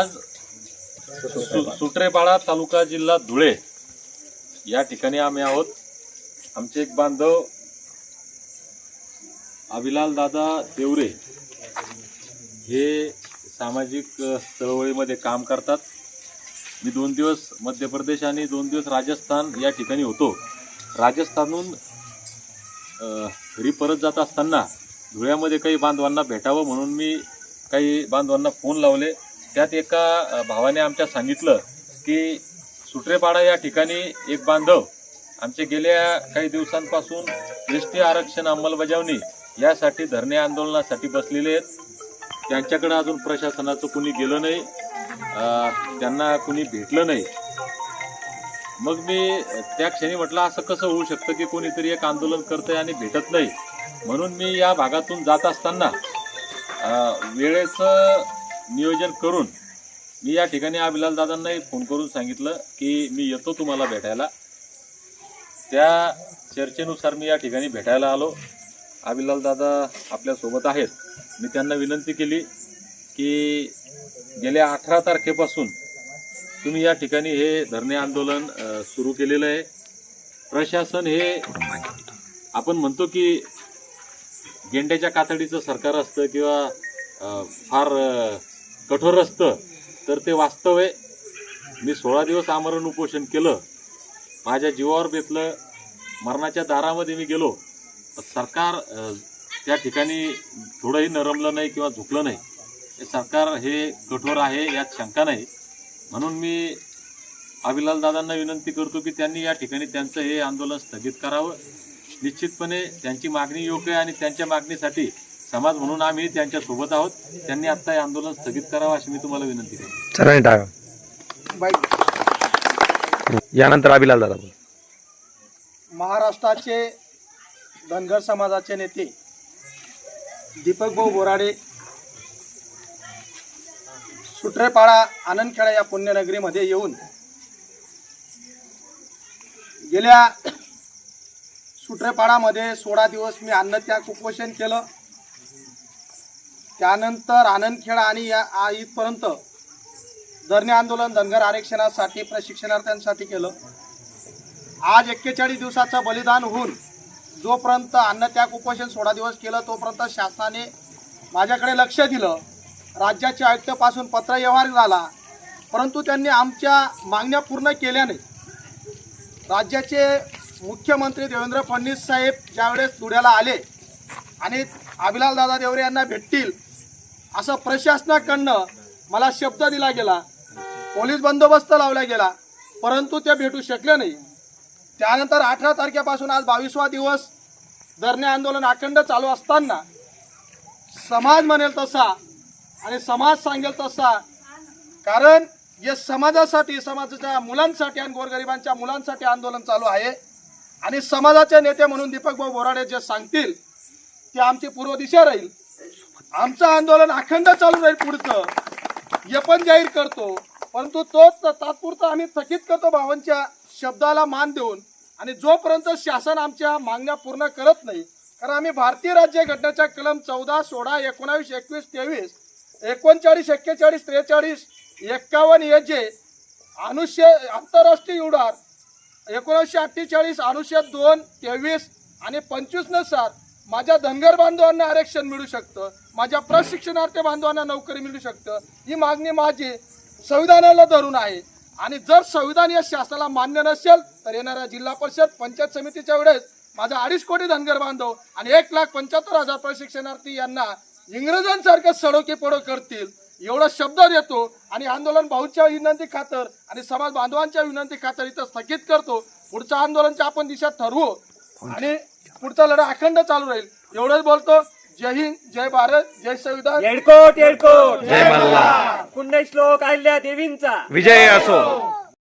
आज सु- सुट्रेपाडा तालुका जिल्हा धुळे या ठिकाणी आम्ही आहोत. आमचे एक बांधव अभिलाल दादा देवरे हे सामाजिक चळवळीमध्ये काम करतात. मी दोन दिवस मध्य प्रदेश आणि दोन दिवस राजस्थान या ठिकाणी होतो. राजस्थानहून घरी परत जात असताना धुळ्यामध्ये काही बांधवांना भेटावं म्हणून मी काही बांधवांना फोन लावले. त्यात एका भावाने आमच्या सांगितलं की सुट्रेपाडा या ठिकाणी एक बांधव आमचे गेल्या काही दिवसांपासून एस टी आरक्षण अंमलबजावणी यासाठी धरणे आंदोलनासाठी बसलेले आहेत. त्यांच्याकडे अजून प्रशासनाचं कुणी गेलं नाही. त्यांना कुणी भेटलं नाही. मग मी त्या क्षणी म्हटलं असं कसं होऊ शकतं की कोणीतरी एक आंदोलन करतंय आणि भेटत नाही? म्हणून मी या भागातून जात असताना वेळेचं नियोजन करून मी या ठिकाणी अभिलाल दादांनाही फोन करून सांगितलं की मी येतो तुम्हाला भेटायला. त्या चर्चेनुसार मी या ठिकाणी भेटायला आलो. अभिलाल दादा आपल्यासोबत आहेत. मी त्यांना विनंती केली की गेल्या अठरा तारखेपासून तुम्ही या ठिकाणी हे धरणे आंदोलन सुरू केलेलं आहे. प्रशासन हे आपण म्हणतो की गेंड्याच्या कातडीचं सरकार असतं किंवा फार कठोर असतं. तर ते वास्तव आहे. मी सोळा दिवस आमरण उपोषण केलं. माझ्या जीवावर बेतलं. मरणाच्या दारामध्ये मी गेलो. तर सरकार त्या ठिकाणी थोडंही नरमलं नाही किंवा झुकलं नाही. हे सरकार हे कठोर आहे यात शंका नाही. म्हणून मी अभिलाल दादांना विनंती करतो की त्यांनी या ठिकाणी त्यांचं हे आंदोलन स्थगित करावं. निश्चितपणे त्यांची मागणी योग्य आहे आणि त्यांच्या मागणीसाठी समाज म्हणून आम्ही त्यांच्यासोबत आहोत. त्यांनी आता हे आंदोलन स्थगित करावं अशी मी तुम्हाला विनंती करतो. सर्वांनी यानंतर अभिलाल दादा बोल. महाराष्ट्राचे धनगर समाजाचे नेते दीपक भाऊ बोराडे सुट्रेपाडा आनंदखेडा या पुण्यनगरीमध्ये येऊन गेल्या सुट्रेपाडामध्ये सोळा दिवस मी अन्नत्याग उपोषण केलं. त्यानंतर आनंदखेडा आणि या इथपर्यंत धरणे आंदोलन धनगर आरक्षणासाठी प्रशिक्षणार्थ्यांसाठी केलं. आज एक्केचाळीस दिवसाचं बलिदान होऊन जोपर्यंत अन्नत्याग उपोषण सोळा दिवस केलं तोपर्यंत शासनाने माझ्याकडे लक्ष दिलं. राज्याच्या आयुक्तापासून पत्रव्यवहार झाला. परंतु त्यांनी आमच्या मागण्या पूर्ण केल्या नाही राज्याचे मुख्यमंत्री देवेंद्र फडणवीस साहेब ज्यावेळेस धुळ्याला आले आणि अभिलाल दादा देवरे यांना भेटतील असं प्रशासनाकडनं मला शब्द दिला गेला. पोलीस बंदोबस्त लावला गेला. परंतु ते भेटू शकले नाही. त्यानंतर अठरा तारखेपासून आज बावीसवा दिवस धरणे आंदोलन अखंड चालू असताना समाज म्हणेल तसा आणि समाज सांगेल तसा. कारण जे समाजासाठी समाजाच्या मुलांसाठी आणि गोरगरिबांच्या मुलांसाठी आंदोलन चालू आहे. आणि समाजाचे नेते म्हणून दीपकभाऊ बोराडे जे सांगतील ते आमची पूर्व दिशा राहील. आमचं आंदोलन अखंड चालू राहील पुढचं. हे पण जाहीर करतो. परंतु तोच तात्पुरता आम्ही थकीत करतो भावांच्या शब्दाला मान देऊन. आणि जोपर्यंत शासन आमच्या मागण्या पूर्ण करत नाही कारण आम्ही भारतीय राज्य घटनेच्या कलम चौदा सोळा एकोणावीस एकवीस तेवीस एकोणचाळीस एक्केचाळीस त्रेचाळीस एक्कावन्न हे जे अनुष्य आंतरराष्ट्रीय उडार एकोणीसशे अठ्ठेचाळीस अनुच्छेद दोन तेवीस आणि पंचवीसनुसार माझ्या धनगर बांधवांना आरक्षण मिळू शकतं माझ्या प्रशिक्षणार्थी बांधवांना नोकरी मिळू शकतं ही मागणी माझी संविधानाला धरून आहे. आणि जर संविधान या शासनाला मान्य नसेल तर येणाऱ्या जिल्हा परिषद पंचायत समितीच्या वेळेस माझा अडीच कोटी धनगर बांधव आणि एक लाख पंच्याहत्तर हजार प्रशिक्षणार्थी यांना इंग्रजांसारखं सडोकी पडो करतील. एवढा शब्द देतो आणि आंदोलन भाऊच्या विनंती खातर आणि समाज बांधवांच्या विनंती खातर इथं स्थगित करतो. पुढचं आंदोलनची आपण दिशा ठरवू. आणि पुढचा लढा अखंड चालू राहील. एवढंच बोलतो. जय हिंद जय भारत जय संविधान. येडकोट येडकोट. जय मल्हार पुण्यश्लोक अहिल्या देवींचा. विजय असो.